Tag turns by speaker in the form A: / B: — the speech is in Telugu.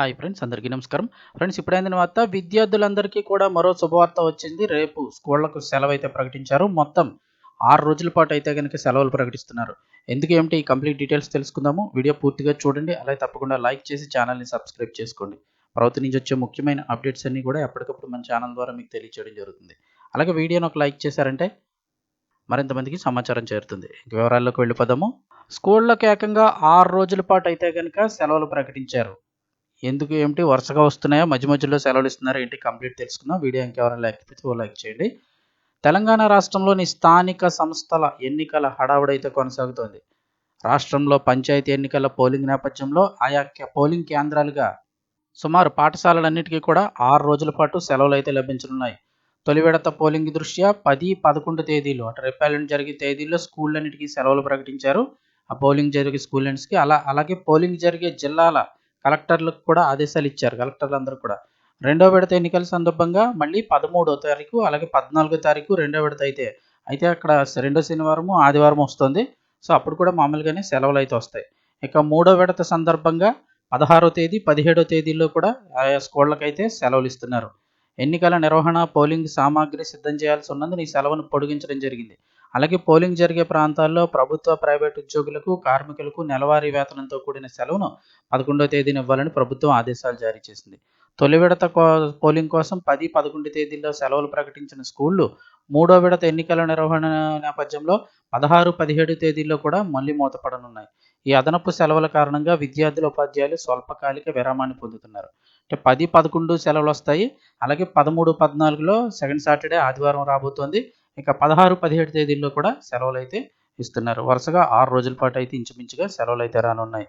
A: హాయ్ ఫ్రెండ్స్ అందరికీ నమస్కారం. ఫ్రెండ్స్ ఇప్పుడైన తర్వాత విద్యార్థులందరికీ కూడా మరో శుభవార్త వచ్చింది. రేపు స్కూళ్ళకు సెలవు అయితే ప్రకటించారు. మొత్తం ఆరు రోజుల పాటు అయితే కనుక సెలవులు ప్రకటిస్తున్నారు. ఎందుకు ఏమిటి? ఈ కంప్లీట్ డీటెయిల్స్ తెలుసుకుందాము. వీడియో పూర్తిగా చూడండి. అలాగే తప్పకుండా లైక్ చేసి ఛానల్ని సబ్స్క్రైబ్ చేసుకోండి. ప్రభుత్వం నుంచి వచ్చే ముఖ్యమైన అప్డేట్స్ అన్నీ కూడా ఎప్పటికప్పుడు మన ఛానల్ ద్వారా మీకు తెలియచేయడం జరుగుతుంది. అలాగే వీడియోని ఒక లైక్ చేశారంటే మరింతమందికి సమాచారం చేరుతుంది. ఇంక వివరాల్లోకి వెళ్ళిపోదాము. స్కూళ్ళకు ఏకంగా ఆరు రోజుల పాటు అయితే కనుక సెలవులు ప్రకటించారు. ఎందుకు ఏమిటి వరుసగా వస్తున్నాయో? మధ్య మధ్యలో సెలవులు ఇస్తున్నారు ఏంటి కంప్లీట్ తెలుసుకుందాం. వీడియో ఇంకెవరైనా లేకపోతే ఓ లైక్ చేయండి. తెలంగాణ రాష్ట్రంలోని స్థానిక సంస్థల ఎన్నికల హడావుడైతే కొనసాగుతోంది. రాష్ట్రంలో పంచాయతీ ఎన్నికల పోలింగ్ నేపథ్యంలో ఆయా కే- పోలింగ్ కేంద్రాలుగా సుమారు పాఠశాలలన్నిటికీ కూడా ఆరు రోజుల పాటు సెలవులు అయితే లభించనున్నాయి. తొలి విడత పోలింగ్ దృష్ట్యా పది పదకొండు తేదీలు అంటే రేపాలెంట్ జరిగే తేదీల్లో స్కూళ్ళన్నిటికీ సెలవులు ప్రకటించారు. ఆ పోలింగ్ జరిగే స్కూళ్ళన్నిటికీ అలా అలాగే పోలింగ్ జరిగే జిల్లాల కలెక్టర్లకు కూడా ఆదేశాలు ఇచ్చారు కలెక్టర్లందరూ కూడా. రెండో విడత ఎన్నికల సందర్భంగా మళ్ళీ పదమూడో తారీఖు అలాగే పద్నాలుగో తారీఖు రెండో విడత అయితే అయితే అక్కడ రెండో శనివారము ఆదివారం వస్తుంది. సో అప్పుడు కూడా మామూలుగానే సెలవులు అయితే వస్తాయి. ఇక మూడో విడత సందర్భంగా పదహారో తేదీ పదిహేడో తేదీల్లో కూడా ఆయా స్కూళ్ళకైతే సెలవులు ఇస్తున్నారు. ఎన్నికల నిర్వహణ పోలింగ్ సామాగ్రి సిద్ధం చేయాల్సి ఉన్నందున ఈ సెలవును పొడిగించడం జరిగింది. అలాగే పోలింగ్ జరిగే ప్రాంతాల్లో ప్రభుత్వ ప్రైవేట్ ఉద్యోగులకు కార్మికులకు నెలవారీ వేతనంతో కూడిన సెలవును పదకొండో తేదీన ఇవ్వాలని ప్రభుత్వం ఆదేశాలు జారీ చేసింది. తొలి విడత కో- పోలింగ్ కోసం పది పదకొండు తేదీల్లో సెలవులు ప్రకటించిన స్కూళ్ళు మూడో విడత ఎన్నికల నిర్వహణ నేపథ్యంలో పదహారు పదిహేడు తేదీల్లో కూడా మళ్ళీ మూతపడనున్నాయి. ఈ అదనపు సెలవుల కారణంగా విద్యార్థుల ఉపాధ్యాయులు స్వల్పకాలిక విరామాన్ని పొందుతున్నారు. అంటే పది పదకొండు సెలవులు వస్తాయి. అలాగే పదమూడు పద్నాలుగులో సెకండ్ సాటర్డే ఆదివారం రాబోతోంది. ఇక పదహారు పదిహేడు తేదీల్లో కూడా సెలవులు అయితే ఇస్తున్నారు. వరుసగా ఆరు రోజుల పాటు అయితే ఇంచుమించుగా సెలవులు అయితే రానున్నాయి.